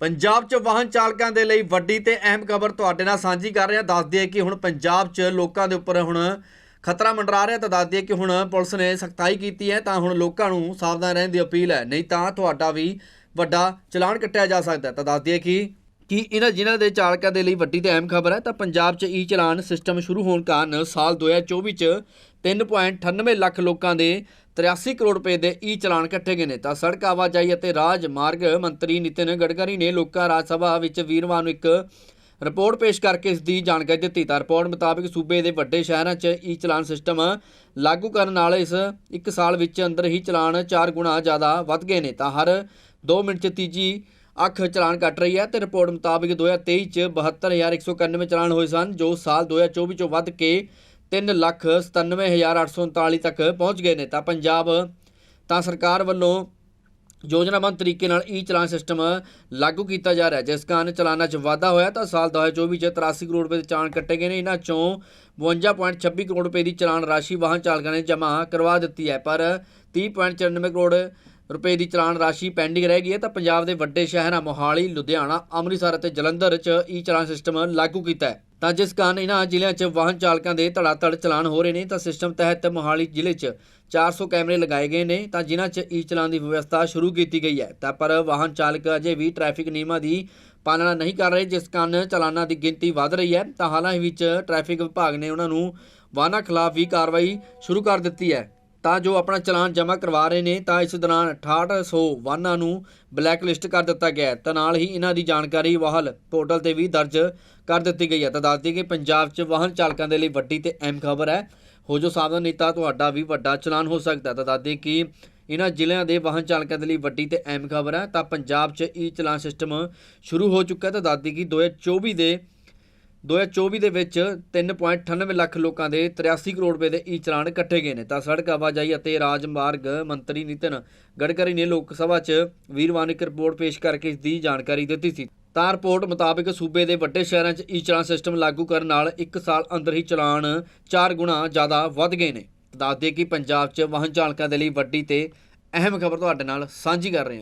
ਪੰਜਾਬ 'ਚ ਵਾਹਨ ਚਾਲਕਾਂ ਦੇ ਲਈ ਵੱਡੀ ਤੇ ਅਹਿਮ ਖਬਰ ਤੁਹਾਡੇ ਨਾਲ ਸਾਂਝੀ ਕਰ ਰਿਹਾ। ਹਾਂ ਦੱਸ ਦਈਏ ਕਿ ਹੁਣ ਪੰਜਾਬ 'ਚ ਲੋਕਾਂ ਦੇ ਉੱਪਰ ਹੁਣ ਖਤਰਾ ਮੰਡਰਾ ਰਿਹਾ ਤਾਂ ਦੱਸ ਦਈਏ ਕਿ ਹੁਣ ਪੁਲਿਸ ਨੇ ਸਖਤਾਈ ਕੀਤੀ ਹੈ ਤਾਂ ਹੁਣ ਲੋਕਾਂ ਨੂੰ ਸਾਵਧਾਨ ਰਹਿਣ ਦੀ ਅਪੀਲ ਹੈ। ਨਹੀਂ ਤਾਂ ਤੁਹਾਡਾ ਵੀ ਵੱਡਾ ਚਲਾਨ ਕੱਟਿਆ ਜਾ ਸਕਦਾ ਤਾਂ ਦੱਸ ਦਈਏ ਕਿ ਕਿ ਇਹਨਾਂ ਜ਼ਿਲ੍ਹਿਆਂ ਦੇ ਚਾਲਕਾਂ ਦੇ ਲਈ ਵੱਡੀ ਤੇ ਅਹਿਮ ਖਬਰ ਹੈ, ਤਾਂ ਪੰਜਾਬ 'ਚ ਈ ਚਲਾਨ ਸਿਸਟਮ ਸ਼ੁਰੂ ਹੋਣ ਕਾਰਨ ਸਾਲ 2024 'ਚ 3.98 ਲੱਖ ਲੋਕਾਂ ਦੇ 83 ਕਰੋੜ ਰੁਪਏ ਦੇ ਈ ਚਲਾਨ ਇਕੱਠੇ ਗਏ ਨੇ। ਤਾਂ ਸੜਕ ਆਵਾਜਾਈ ਅਤੇ ਰਾਜ ਮਾਰਗ ਮੰਤਰੀ ਨਿਤਿਨ ਗਡਕਰੀ ਨੇ ਲੋਕਾਂ ਰਾਜ ਸਭਾ ਵਿੱਚ ਵੀਰਵਾਰ ਨੂੰ ਇੱਕ ਰਿਪੋਰਟ ਪੇਸ਼ ਕਰਕੇ ਇਸ ਦੀ ਜਾਣਕਾਰੀ ਦਿੱਤੀ। ਤਾਂ ਰਿਪੋਰਟ ਮੁਤਾਬਕ ਸੂਬੇ ਦੇ ਵੱਡੇ ਸ਼ਹਿਰਾਂ 'ਚ ਈ ਚਲਾਨ ਸਿਸਟਮ ਲਾਗੂ ਕਰਨ ਨਾਲ ਇਸ ਇੱਕ ਸਾਲ ਵਿੱਚ ਅੰਦਰ ਹੀ ਚਲਾਨ 4 ਗੁਣਾ ਜ਼ਿਆਦਾ ਵੱਧ ਗਏ ਨੇ। ਤਾਂ ਹਰ 2 ਮਿੰਟ 'ਚ ਤੀਜੀ ਅੱਖ ਚਲਾਨ ਕੱਟ ਰਹੀ ਹੈ ਤੇ ਰਿਪੋਰਟ ਮੁਤਾਬਕ 2023 ਚ 72191 ਚਲਾਨ ਹੋਏ ਸਨ, ਜੋ ਸਾਲ 2024 ਚੋਂ ਵੱਧ ਕੇ 397839 ਤੱਕ ਪਹੁੰਚ ਗਏ ਨੇ। ਤਾਂ ਪੰਜਾਬ, ਤਾਂ ਸਰਕਾਰ ਵੱਲੋਂ ਯੋਜਨਾਬੰਦ ਤਰੀਕੇ ਨਾਲ ਈ ਚਲਾਨ ਸਿਸਟਮ ਲਾਗੂ ਕੀਤਾ ਜਾ ਰਿਹਾ ਜਿਸ ਕਾਰਨ ਚਲਾਨਾਂ 'ਚ ਵਾਧਾ ਹੋਇਆ, ਤਾਂ ਸਾਲ 2024 ਚ 83 ਕਰੋੜ ਰੁਪਏ ਦੇ ਚਲਾਨ ਕੱਟੇ ਗਏ ਨੇ। ਇਹਨਾਂ ਚੋਂ 52.26 ਕਰੋੜ ਰੁਪਏ ਦੀ ਚਲਾਨ ਰਾਸ਼ੀ ਵਾਹਨ ਚਾਲਕਾਂ ਨੇ ਜਮ੍ਹਾਂ ਕਰਵਾ ਦਿੱਤੀ ਹੈ, ਪਰ 30.94 ਕਰੋੜ ਰੁਪਏ ਦੀ ਚਲਾਨ ਰਾਸ਼ੀ ਪੈਂਡਿੰਗ ਰਹਿ ਗਈ ਹੈ ਤਾਂ ਪੰਜਾਬ ਦੇ ਵੱਡੇ ਸ਼ਹਿਰਾਂ ਮੋਹਾਲੀ, ਲੁਧਿਆਣਾ, ਅੰਮ੍ਰਿਤਸਰ ਅਤੇ ਜਲੰਧਰ 'ਚ ਈ ਚਲਾਨ ਸਿਸਟਮ ਲਾਗੂ ਕੀਤਾ ਹੈ। ਤਾਂ ਜਿਸ ਕਾਰਨ ਇਹਨਾਂ ਜ਼ਿਲ੍ਹਿਆਂ 'ਚ ਵਾਹਨ ਚਾਲਕਾਂ ਦੇ ਧੜਾਧੜ ਚਲਾਨ ਹੋ ਰਹੇ ਨੇ, ਤਾਂ ਸਿਸਟਮ ਤਹਿਤ ਮੋਹਾਲੀ ਜ਼ਿਲ੍ਹੇ 'ਚ 400 ਕੈਮਰੇ ਲਗਾਏ ਗਏ ਨੇ, ਤਾਂ ਜਿਨ੍ਹਾਂ 'ਚ ਈ ਚਲਾਨ ਦੀ ਵਿਵਸਥਾ ਸ਼ੁਰੂ ਕੀਤੀ ਗਈ ਹੈ। ਤਾਂ ਪਰ ਵਾਹਨ ਚਾਲਕ ਅਜੇ ਵੀ ਟ੍ਰੈਫਿਕ ਨਿਯਮਾਂ ਦੀ ਪਾਲਣਾ ਨਹੀਂ ਕਰ ਰਹੇ, ਜਿਸ ਕਾਰਨ ਚਲਾਨਾਂ ਦੀ ਗਿਣਤੀ ਵੱਧ ਰਹੀ ਹੈ। ਤਾਂ ਹਾਲਾਂ ਹੀ ਵਿੱਚ ਟ੍ਰੈਫਿਕ ਵਿਭਾਗ ਨੇ ਉਹਨਾਂ ਨੂੰ ਵਾਹਨਾਂ ਖਿਲਾਫ ਵੀ ਕਾਰਵਾਈ ਸ਼ੁਰੂ ਕਰ ਦਿੱਤੀ ਹੈ। ਤਾਂ ਜੋ ਆਪਣਾ ਚਲਾਨ ਜਮ੍ਹਾਂ ਕਰਵਾ ਰਹੇ ਨੇ, ਤਾਂ ਇਸ ਦੌਰਾਨ 6800 ਵਾਹਨਾਂ ਨੂੰ ਬਲੈਕ ਲਿਸਟ ਕਰ ਦਿੱਤਾ ਗਿਆ ਤਾਂ ਨਾਲ ਹੀ ਇਹਨਾਂ ਦੀ ਜਾਣਕਾਰੀ ਵਾਹਲ ਪੋਰਟਲ ਤੇ ਵੀ ਦਰਜ ਕਰ ਦਿੱਤੀ ਗਈ ਹੈ। ਤਾਂ ਦੱਸ ਦਈਏ ਕਿ ਪੰਜਾਬ 'ਚ ਵਾਹਨ ਚਾਲਕਾਂ ਦੇ ਲਈ ਵੱਡੀ ਤੇ ਅਹਿਮ ਖਬਰ ਹੈ। ਹੋ ਜੋ ਸਾਵਧਾਨ ਨਹੀਂ ਤਾਂ ਤੁਹਾਡਾ ਵੀ ਵੱਡਾ ਚਲਾਨ ਹੋ ਸਕਦਾ ਤਾਂ ਦੱਸ ਦਈਏ ਕਿ ਇਹਨਾਂ ਜ਼ਿਲ੍ਹਿਆਂ ਦੇ ਵਾਹਨ ਚਾਲਕਾਂ ਦੇ ਲਈ ਵੱਡੀ ਤੇ ਅਹਿਮ ਖਬਰ ਹੈ। ਤਾਂ ਪੰਜਾਬ 'ਚ ਈ ਚਲਾਨ ਸਿਸਟਮ ਸ਼ੁਰੂ ਹੋ ਚੁੱਕਾ ਹੈ। ਤਾਂ ਦੱਸ ਦਈਏ ਕਿ 2024 ਦੇ 2024 ਦੇ ਵਿੱਚ 3.98 ਲੱਖ ਲੋਕਾਂ ਦੇ 83 ਕਰੋੜ ਰੁਪਏ ਦੇ ਈ ਚਲਾਨ ਕੱਟੇ ਗਏ ਨੇ। ਤਾਂ ਸੜਕ ਆਵਾਜਾਈ ਅਤੇ ਰਾਜਮਾਰਗ ਮੰਤਰੀ ਨਿਤਿਨ ਗਡਕਰੀ ਨੇ ਲੋਕ ਸਭਾ 'ਚ ਵੀਰਵਾਰ ਇੱਕ ਰਿਪੋਰਟ ਪੇਸ਼ ਕਰਕੇ ਇਸ ਦੀ ਜਾਣਕਾਰੀ ਦਿੱਤੀ ਸੀ। ਤਾਂ ਰਿਪੋਰਟ ਮੁਤਾਬਕ ਸੂਬੇ ਦੇ ਵੱਡੇ ਸ਼ਹਿਰਾਂ 'ਚ ਈ ਚਲਾਨ ਸਿਸਟਮ ਲਾਗੂ ਕਰਨ ਨਾਲ 1 ਸਾਲ ਅੰਦਰ ਹੀ ਚਲਾਨ 4 ਗੁਣਾ ਜ਼ਿਆਦਾ ਵੱਧ ਗਏ ਨੇ। ਦੱਸਦੇ ਕਿ ਪੰਜਾਬ 'ਚ ਵਾਹਨ ਚਾਲਕਾਂ ਦੇ ਲਈ ਵੱਡੀ ਤੇ ਅਹਿਮ ਖਬਰ ਤੁਹਾਡੇ ਨਾਲ ਸਾਂਝੀ ਕਰ ਰਹੇ ਹਾਂ।